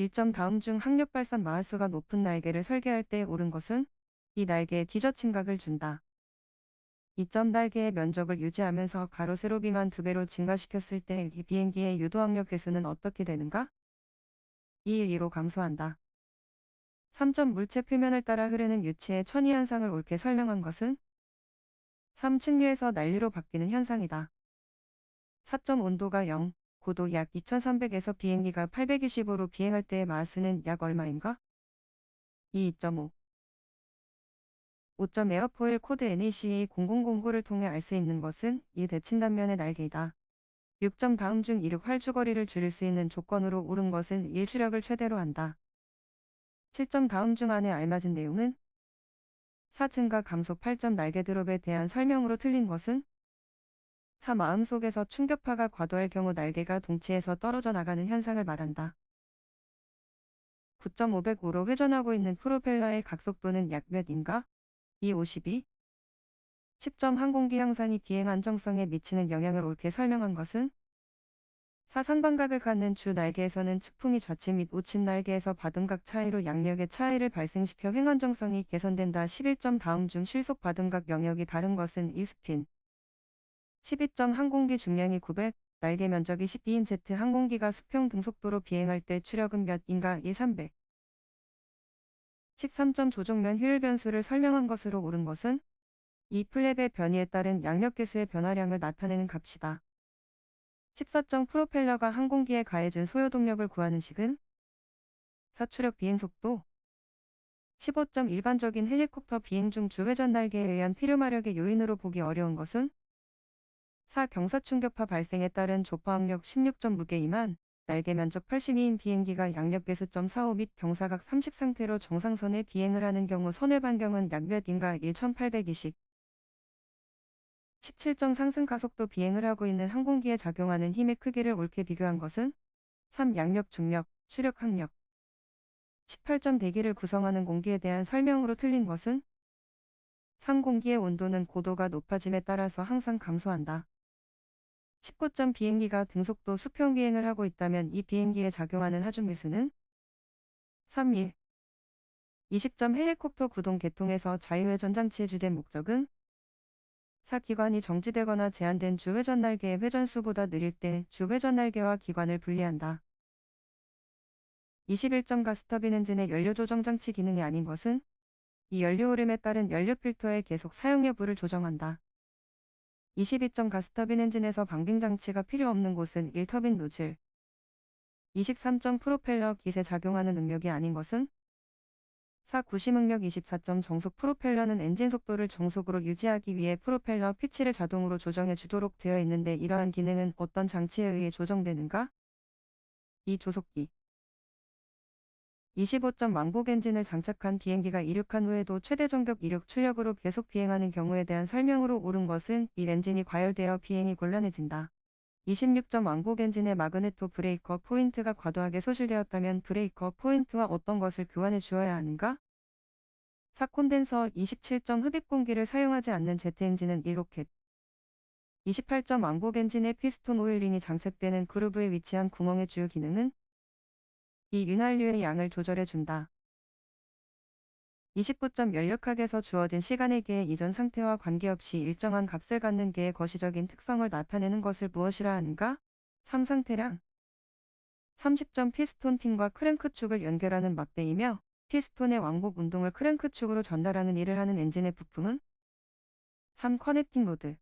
1점 다음 중 항력 발산 마하수가 높은 날개를 설계할 때 옳은 것은 이 날개에 디저침각을 준다. 2점 날개의 면적을 유지하면서 가로 세로 비만 두 배로 증가시켰을 때 이 비행기의 유도항력 개수는 어떻게 되는가? 2일 2로 감소한다. 3점 물체 표면을 따라 흐르는 유체의 천이 현상을 옳게 설명한 것은 3 측류에서 난리로 바뀌는 현상이다. 4점 온도가 0, 고도 약 2300에서 비행기가 825로 비행할 때의 마스는 약 얼마인가? 2.5 5점 에어포일 코드 NACA 0009를 통해 알 수 있는 것은 이 대칭단면의 날개이다. 6점 다음 중 이륙 활주거리를 줄일 수 있는 조건으로 옳은 것은 일주력을 최대로 한다. 7점 다음 중 안에 알맞은 내용은 4 증가 감소 8점 날개 드롭에 대한 설명으로 틀린 것은 4 마음속에서 충격파가 과도할 경우 날개가 동치에서 떨어져 나가는 현상을 말한다. 9.505로 회전하고 있는 프로펠러의 각속도는 약 몇인가? 252 10점 항공기 형상이 비행 안정성에 미치는 영향을 옳게 설명한 것은 사상방각을 갖는 주 날개에서는 측풍이 좌측 및 우측 날개에서 받음각 차이로 양력의 차이를 발생시켜 횡안정성이 개선된다. 11점 다음 중 실속 받음각 영역이 다른 것은 1스핀 12점 항공기 중량이 900, 날개 면적이 12인 제트 항공기가 수평 등속도로 비행할 때 추력은 몇인가 1 300 13점 조종면 효율 변수를 설명한 것으로 옳은 것은 이 플랩의 변이에 따른 양력 계수의 변화량을 나타내는 값이다. 14점 프로펠러가 항공기에 가해준 소요동력을 구하는 식은 사추력 비행속도 15점 일반적인 헬리콥터 비행 중 주회전 날개에 의한 필요마력의 요인으로 보기 어려운 것은 4. 경사충격파 발생에 따른 조파항력 16점 무게 이만 날개 면적 82인 비행기가 양력 계수점 45 및 경사각 30 상태로 정상선에 비행을 하는 경우 선회 반경은 약 몇 인가 1820 17점 상승 가속도 비행을 하고 있는 항공기에 작용하는 힘의 크기를 옳게 비교한 것은 3. 양력 중력, 추력 항력 18점 대기를 구성하는 공기에 대한 설명으로 틀린 것은 3. 공기의 온도는 고도가 높아짐에 따라서 항상 감소한다. 19점 비행기가 등속도 수평 비행을 하고 있다면 이 비행기에 작용하는 하중 미수는 3. 1 20점 헬리콥터 구동 개통에서 자유회전 장치의 주된 목적은 사 기관이 정지되거나 제한된 주회전 날개의 회전수보다 느릴 때 주회전 날개와 기관을 분리한다. 21점 가스터빈 엔진의 연료 조정 장치 기능이 아닌 것은 이 연료 흐름에 따른 연료 필터의 계속 사용 여부를 조정한다. 22점 가스터빈 엔진에서 방빙 장치가 필요 없는 곳은 1터빈 노즐. 23점 프로펠러 기세 작용하는 능력이 아닌 것은 4. 구심 응력 24점 정속 프로펠러는 엔진 속도를 정속으로 유지하기 위해 프로펠러 피치를 자동으로 조정해 주도록 되어 있는데 이러한 기능은 어떤 장치에 의해 조정되는가? 이 조속기 25점 왕복 엔진을 장착한 비행기가 이륙한 후에도 최대 전격 이륙 출력으로 계속 비행하는 경우에 대한 설명으로 옳은 것은 이 엔진이 과열되어 비행이 곤란해진다. 26점 왕복 엔진의 마그네토 브레이커 포인트가 과도하게 소실되었다면 브레이커 포인트와 어떤 것을 교환해 주어야 하는가? 4 콘덴서 27점 흡입 공기를 사용하지 않는 제트 엔진은 1로켓 28점 왕복 엔진의 피스톤 오일링이 장착되는 그루브에 위치한 구멍의 주요 기능은 이 윤활유의 양을 조절해 준다. 29점 연력학에서 주어진 시간의 개의 이전 상태와 관계없이 일정한 값을 갖는 개의 거시적인 특성을 나타내는 것을 무엇이라 하는가? 3 상태량 30점 피스톤 핀과 크랭크 축을 연결하는 막대이며 피스톤의 왕복 운동을 크랭크 축으로 전달하는 일을 하는 엔진의 부품은 3 커넥팅 로드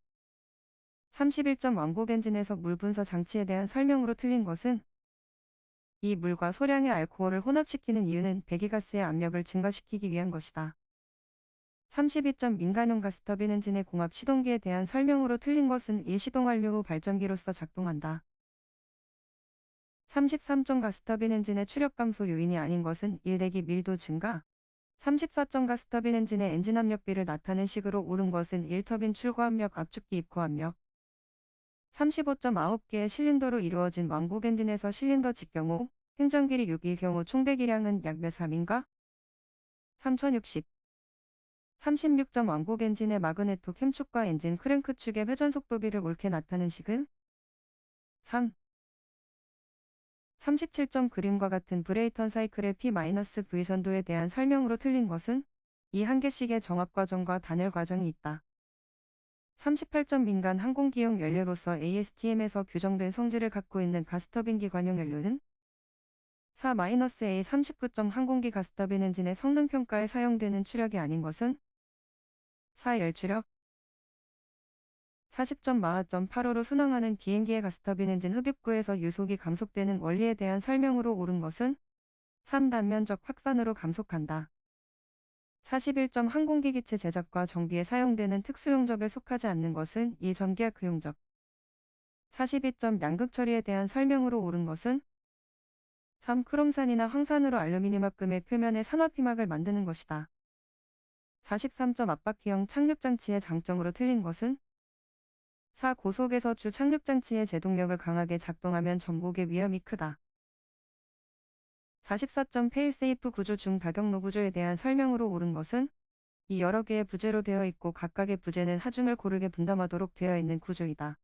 31점 왕복 엔진에서 물 분서 장치에 대한 설명으로 틀린 것은 이 물과 소량의 알코올을 혼합시키는 이유는 배기가스의 압력을 증가시키기 위한 것이다. 32점 민간용 가스터빈 엔진의 공합 시동기에 대한 설명으로 틀린 것은 일시동 완료 후 발전기로서 작동한다. 33점 가스터빈 엔진의 추력 감소 요인이 아닌 것은 1대기 밀도 증가 34점 가스터빈 엔진의 엔진 압력비를 나타낸 식으로 옳은 것은 1터빈 출고 압력 압축기 입고 압력 35.9개의 실린더로 이루어진 왕복 엔진에서 실린더 직경호, 행정길이 6일 경우 총 배기량은 약 몇 3인가? 3060 36점 왕복 엔진의 마그네토 캠축과 엔진 크랭크 축의 회전 속도비를 옳게 나타낸 식은 3 37점 그림과 같은 브레이턴 사이클의 P-V 선도에 대한 설명으로 틀린 것은 이 한 개씩의 정합 과정과 단열 과정이 있다. 38점 민간 항공기용 연료로서 ASTM에서 규정된 성질을 갖고 있는 가스터빈 기 관용 연료는 4-A 39점 항공기 가스터빈 엔진의 성능 평가에 사용되는 추력이 아닌 것은 4 열추력 40점 마하점 8호로 순항하는 비행기의 가스터빈 엔진 흡입구에서 유속이 감속되는 원리에 대한 설명으로 옳은 것은 3 단면적 확산으로 감속한다. 41점 항공기 기체 제작과 정비에 사용되는 특수용접에 속하지 않는 것은 1 전기약 그용접 42점 양극 처리에 대한 설명으로 옳은 것은 3 크롬산이나 황산으로 알루미늄 합금의 표면에 산화피막을 만드는 것이다. 43점 압박기형 착륙장치의 장점으로 틀린 것은 4. 고속에서 주 착륙장치의 제동력을 강하게 작동하면 전복의 위험이 크다. 44점 페일세이프 구조 중 다경로 구조에 대한 설명으로 옳은 것은 이 여러 개의 부재로 되어 있고 각각의 부재는 하중을 고르게 분담하도록 되어 있는 구조이다.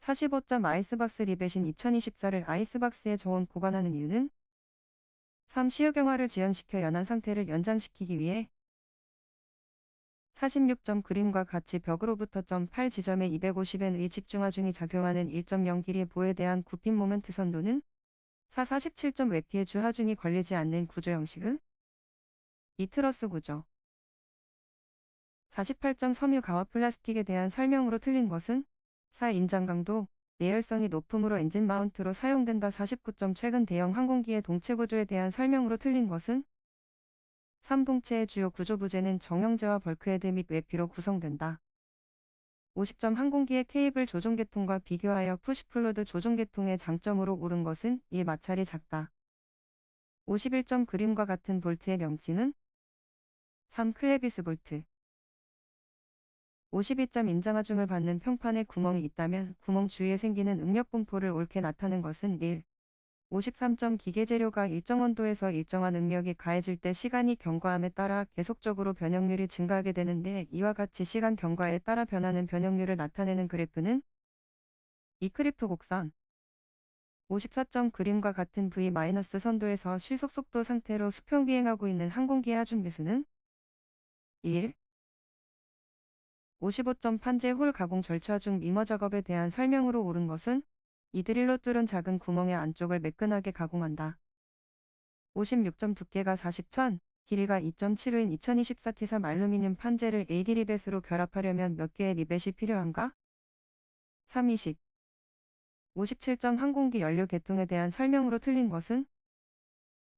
45점 아이스박스 리벳인 2024를 아이스박스에 저온 보관하는 이유는 3. 시효경화를 지연시켜 연한 상태를 연장시키기 위해 46점 그림과 같이 벽으로부터 점8 지점의 250N의 집중하중이 작용하는 1.0 길이의 보에 대한 굽힌 모멘트 선도는 4 47점 외피의 주하중이 걸리지 않는 구조 형식은? 이 트러스 구조. 48점 섬유 강화 플라스틱에 대한 설명으로 틀린 것은? 4 인장 강도 내열성이 높음으로 엔진 마운트로 사용된다 49점 최근 대형 항공기의 동체 구조에 대한 설명으로 틀린 것은? 3동체의 주요 구조 부재는 정형제와 벌크헤드 및 외피로 구성된다. 50점 항공기의 케이블 조종 계통과 비교하여 푸시플로드 조종 계통의 장점으로 옳은 것은 1 마찰이 작다. 51점 그림과 같은 볼트의 명칭은 3 클레비스 볼트 52점 인장하중을 받는 평판에 구멍이 있다면 구멍 주위에 생기는 응력 분포를 옳게 나타낸 것은 1 53점 기계재료가 일정 온도에서 일정한 응력이 가해질 때 시간이 경과함에 따라 계속적으로 변형률이 증가하게 되는데 이와 같이 시간 경과에 따라 변하는 변형률을 나타내는 그래프는 이크리프 곡선 54점 그림과 같은 V- 선도에서 실속 속도 상태로 수평 비행하고 있는 항공기의 하중 배수는 1 55점 판재 홀 가공 절차 중 미머 작업에 대한 설명으로 옳은 것은 이 드릴로 뚫은 작은 구멍의 안쪽을 매끈하게 가공한다. 56점 두께가 40천, 길이가 2.75인 2024 T3 알루미늄 판재를 AD 리벳으로 결합하려면 몇 개의 리벳이 필요한가? 3이식 57점 항공기 연료 개통에 대한 설명으로 틀린 것은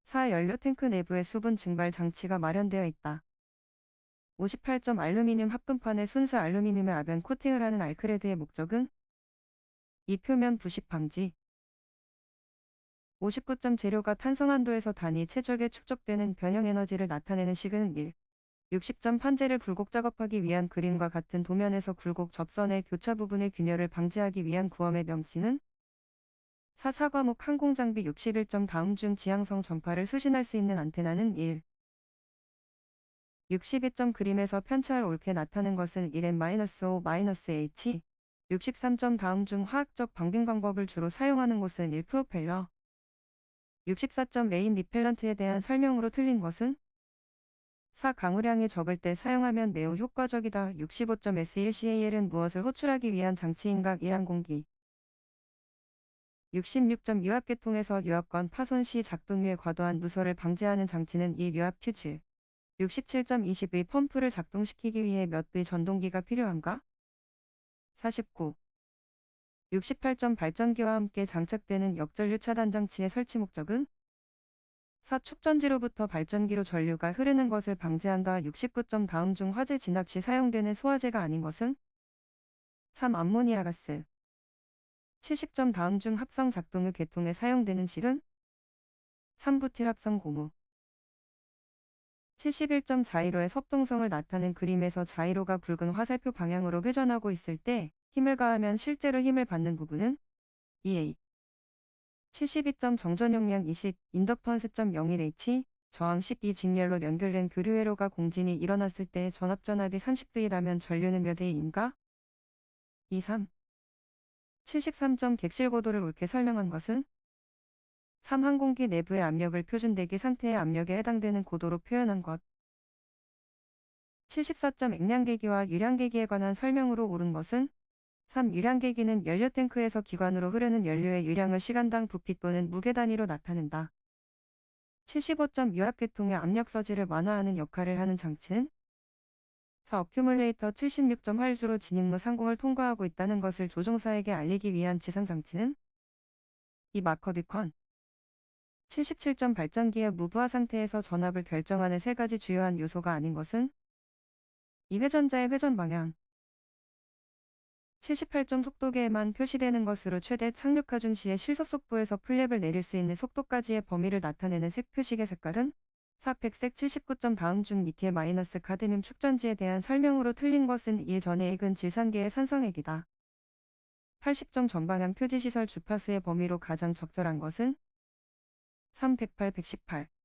4. 연료 탱크 내부에 수분 증발 장치가 마련되어 있다. 58점 알루미늄 합금판에 순수 알루미늄의 아변 코팅을 하는 알크레드의 목적은 이 표면 부식 방지 59점 재료가 탄성한도에서 단위 최적에 축적되는 변형 에너지를 나타내는 식은 1. 60점 판재를 굴곡 작업하기 위한 그림과 같은 도면에서 굴곡 접선의 교차 부분의 균열을 방지하기 위한 구엄의 명칭은 4. 사과목 항공장비 61점 다음 중 지향성 전파를 수신할 수 있는 안테나는 1. 62점 그림에서 편차를 옳게 나타낸 것은 1m-5-h 63점 다음 중 화학적 방빙 방법을 주로 사용하는 곳은 1 프로펠러 64점 메인 리펠런트에 대한 설명으로 틀린 것은 4 강우량이 적을 때 사용하면 매우 효과적이다. 65점 S1CAL은 무엇을 호출하기 위한 장치인가 1항 공기 66점 유압계통에서 유압관 파손 시 작동 후에 과도한 누설을 방지하는 장치는 1 유압 퓨즈 67점 20의 펌프를 작동시키기 위해 몇 의 전동기가 필요한가? 49. 68점 발전기와 함께 장착되는 역전류 차단 장치의 설치 목적은 4. 축전지로부터 발전기로 전류가 흐르는 것을 방지한다. 69점 다음 중 화재 진압 시 사용되는 소화제가 아닌 것은 3. 암모니아 가스 70점 다음 중 합성 작동의 계통에 사용되는 실은 3. 부틸 합성 고무 71점 자이로의 섭동성을 나타낸 그림에서 자이로가 붉은 화살표 방향으로 회전하고 있을 때 힘을 가하면 실제로 힘을 받는 부분은 EA 72점 정전 용량 20 인덕턴스 01H 저항 12 직렬로 연결된 교류 회로가 공진이 일어났을 때 전압전압이 30V라면 전류는 몇 A인가? 23 73점 객실 고도를 옳게 설명한 것은 3. 항공기 내부의 압력을 표준 대기 상태의 압력에 해당되는 고도로 표현한 것. 74점 액량계기와 유량계기에 관한 설명으로 옳은 것은 3. 유량계기는 연료 탱크에서 기관으로 흐르는 연료의 유량을 시간당 부피 또는 무게 단위로 나타낸다. 75점 유압계통의 압력 서지를 완화하는 역할을 하는 장치는 4. 어큐뮬레이터 76점 활주로 진입로 상공을 통과하고 있다는 것을 조종사에게 알리기 위한 지상 장치는 2. 마커 비컨 77점 발전기의 무부하 상태에서 전압을 결정하는 세 가지 주요한 요소가 아닌 것은? 이 회전자의 회전 방향. 78점 속도계에만 표시되는 것으로 최대 착륙 하중 시에 실속 속도에서 플랩을 내릴 수 있는 속도까지의 범위를 나타내는 색 표식의 색깔은? 4 백색 79점 다음 중 니켈 마이너스 카드뮴 축전지에 대한 설명으로 틀린 것은 1 전의 액은 질산계의 산성액이다. 80점 전방향 표지시설 주파수의 범위로 가장 적절한 것은 3 108 118